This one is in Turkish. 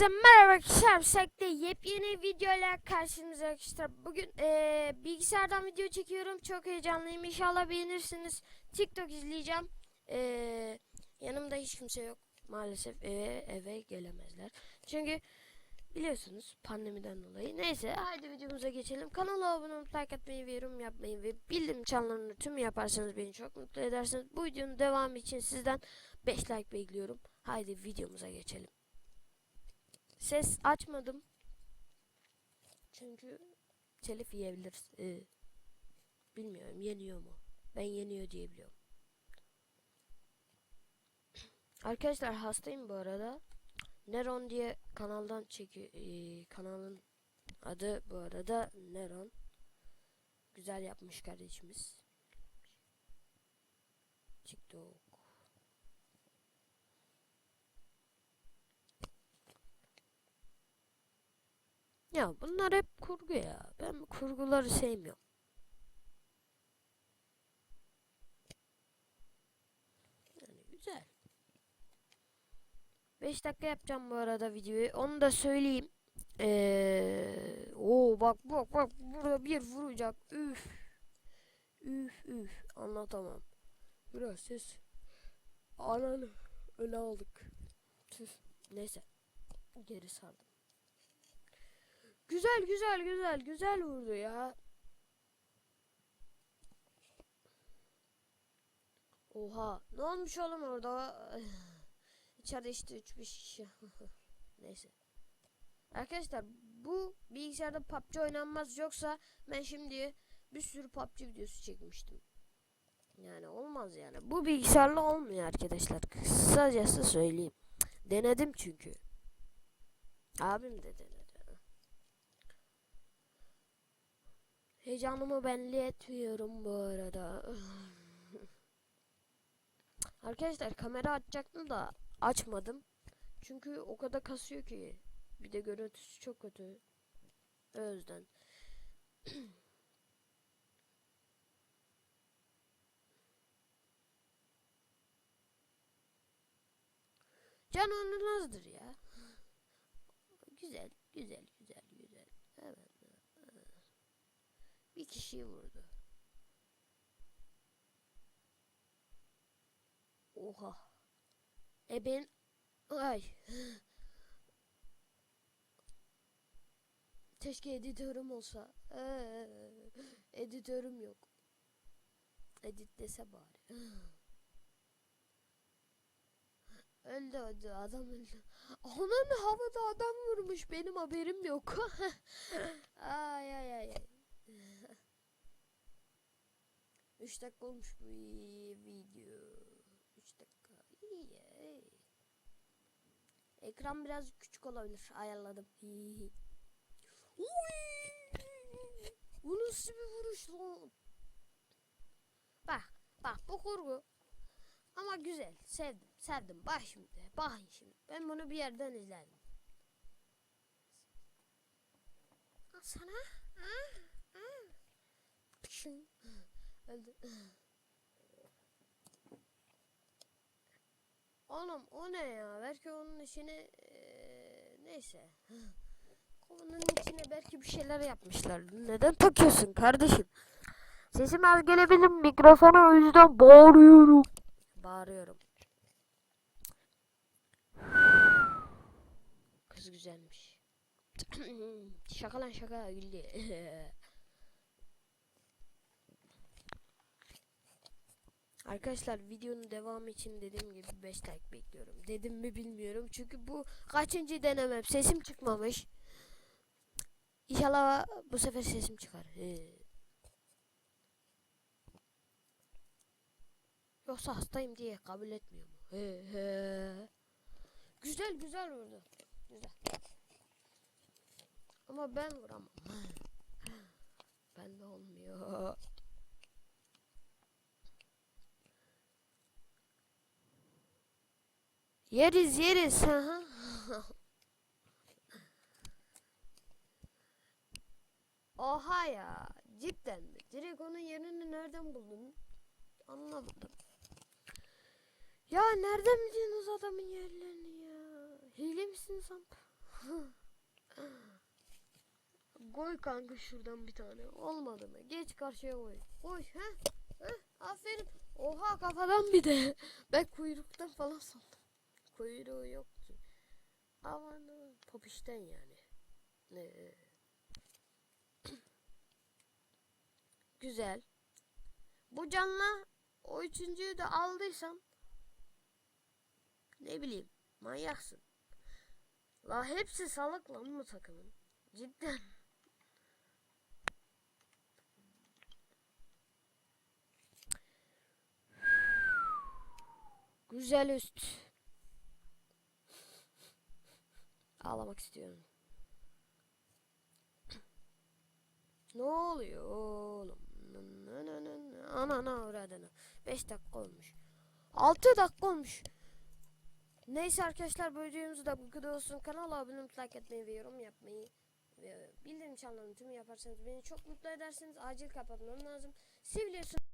Merhaba arkadaşlar, Sekte yepyeni videoyla karşınızda arkadaşlar. Bugün eee, bilgisayardan video çekiyorum. Çok heyecanlıyım. İnşallah beğenirsiniz. TikTok izleyeceğim. Eee, yanımda hiç kimse yok. Maalesef eve eve gelemezler. Çünkü biliyorsunuz pandemiden dolayı. Neyse haydi videomuza geçelim. Kanala abone olup like atmayı ve yorum yapmayı ve bildirim çanlarını tüm yaparsanız beni çok mutlu edersiniz. Bu videonun devamı için sizden 5 like bekliyorum. Haydi videomuza geçelim. Ses açmadım. Çünkü telif yiyebiliriz. Ee, bilmiyorum yeniyor mu? Ben yeniyor diye biliyorum. Arkadaşlar hastayım bu arada. Neron diye kanaldan çekiyor. ee, kanalın adı bu arada Neron. Güzel yapmış kardeşimiz. TikTok. Ya bunlar hep kurgu ya. Ben kurguları sevmiyorum. Yani güzel. 5 dakika yapacağım bu arada videoyu. Onu da söyleyeyim. Ee, oo bak bak bak burada bir vuracak. Üf. Üf üf. Anlatamam. Biraz ses. Ananı öne aldık. Tüh. Neyse. Geri sardım. Güzel güzel güzel güzel vurdu ya. Oha ne olmuş oğlum orada? İçeride işte 3-5 kişi. Neyse. Arkadaşlar bu bilgisayarda PUBG oynanmaz yoksa ben şimdi bir sürü PUBG videosu çekmiştim. Yani olmaz yani. Bu bilgisayarla olmuyor arkadaşlar. Kısacası söyleyeyim. Denedim çünkü. Abim de denedi. Heyecanımı belli etmiyorum bu arada. Arkadaşlar kamera açacaktım da açmadım. Çünkü o kadar kasıyor ki. Bir de görüntüsü çok kötü. O yüzden. Can ya. Güzel, güzel. Evet. Bir kişiyi vurdu. Oha. E ben ay. Keşke editörüm olsa. Ee, editörüm yok. Editlese bari. öldü öldü adam öldü. Onun havada adam vurmuş benim haberim yok. ay ay ay ay. 3 dakika olmuş bu video. 3 dakika. İyi. Ekran biraz küçük olabilir. Ayarladım. Uy! Bu nasıl bir vuruş lan? Bak. Bak bu kurgu. Ama güzel. Sevdim. Sevdim. Bak şimdi. Bak şimdi. Ben bunu bir yerden izledim. Al sana. Ha? Ha? Pışın. Öldü. Oğlum o ne ya? Belki onun içine eee, neyse. Onun içine belki bir şeyler yapmışlar. Neden takıyorsun kardeşim? Sesim az gelebilir mi? mikrofona o yüzden bağırıyorum. Bağırıyorum. Kız güzelmiş. şaka lan şaka güldü. Arkadaşlar videonun devamı için dediğim gibi 5 like bekliyorum. Dedim mi bilmiyorum. Çünkü bu kaçıncı denemem. Sesim çıkmamış. İnşallah bu sefer sesim çıkar. He. Yoksa hastayım diye kabul etmiyor mu? He. Güzel güzel vurdu. Güzel. Ama ben vuramam. ben de olmuyor. Yeriz yeriz. Oha ya. Cidden mi? Direkt onun yerini nereden buldun? Anlamadım. Ya nereden biliyorsunuz adamın yerlerini ya? Hile misin sen? Koy kanka şuradan bir tane. Olmadı mı? Geç karşıya koy. Koy. Heh. Heh. Aferin. Oha kafadan bir de. Ben kuyruktan falan sandım. Kuyruğu yok ki. Aman popişten yani. Ee, Güzel. Bu canla o üçüncüyü de aldıysan ne bileyim manyaksın. La hepsi salak lan bu takımın. Cidden. Güzel üst. Ağlamak istiyorum. Ne oluyor oğlum? Nı. Anana avradını. 5 dakika olmuş. 6 dakika olmuş. Neyse arkadaşlar bu videomuz da bu kadar olsun. Kanala abone olup like etmeyi ve yorum yapmayı ve bildirim çanlarını tüm yaparsanız beni çok mutlu edersiniz. Acil kapatmam lazım. Seviliyorsunuz.